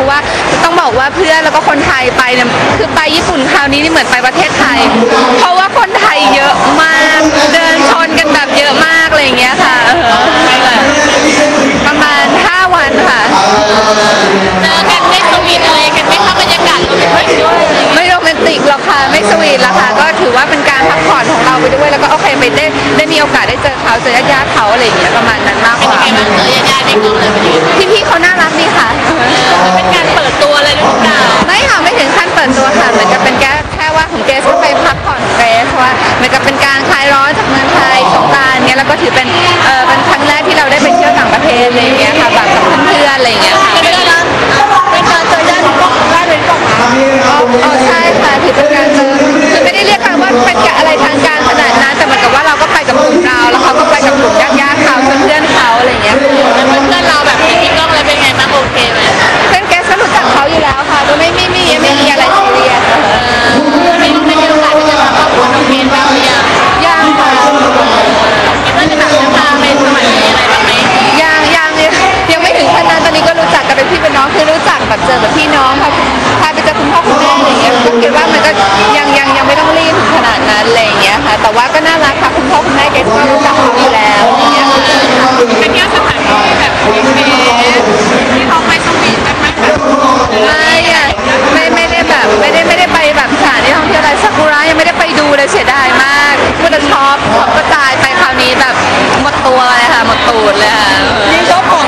ราะว่าต้องบอกว่าเพื่อนแล้วก็คนไทยไปเนี่ยคือไปญี่ปุ่นคราวนี้นี่เหมือนไปประเทศไทย เพราะว่าคนไทยเยอะมาก เดินชนกันแบบเยอะมากอะไรอย่างเงี้ยค่ะประมาณ 5 วันค่ะเจอกันได้สวีทอะไรกันไหมคะบรรยากาศโรแมนติกด้วยไม่โรแมนติกหรอกค่ะไม่สวีทหรอกค่ะก็ถือว่าเป็นการพักผ่อนของเราไปด้วยแล้วก็ ไปได้ได้มีโอกาสได้เจอเขาเจอญาติๆเขาอะไรอย่างเงี้ยประมาณนั้นมากเป็นกยังว่าไงบ้างเจอญาติๆในกองเลยวันนี้พี่ๆเขาน่ารักดีค่ะ เป็นการเปิดตัวเลยหรือเปล่าไม่ค่ะไม่ถึงขั้นเปิดตัวค่ะเหมือนกับเป็นแค่แค่ว่าของเกสก็ไปพักผ่อนของเกสว่าเหมือนกับเป็นการคลายร้อนจากเมืองไทยสงกรานต์เงี้ยแล้วก็ถือเป็นเออเป็นครั้งแรกที่เราได้ไปเที่ยวต่างประเทศอะไรอย่างเงี้ยค่ะแบบกับเพื่อนๆอะไรอย่างเงี้ยค่ะ รู้จักแบบเจอแบบพี่น้องค่ะพาไปเจอคุณพ่อคุณแม่อะไรอย่างเงี้ยก็คิดว่ามันก็ยังยังยังไม่ต้องรีบถึงขนาดนั้นอะไรอย่างเงี้ยค่ะ แต่ว่าก็น่ารักค่ะคุณพ่อคุณแม่เกสก็รู้จักเขาอยู่แล้วอย่างเงี้ยค่ะเป็นแค่สถานที่แบบโอเคที่เขาไปสวีทกันไหมคะไม่อะไม่ไม่ได้แบบไม่ได้ไม่ได้ไปแบบสถานที่ท่องเที่ยวอะไรซากุระยังไม่ได้ไปดูเลยเสียดายมากพูดแต่ชอบชอบก็ตายไปคราวนี้แบบหมดตัวเลยค่ะหมดตูดเลยค่ะมีชอบขอ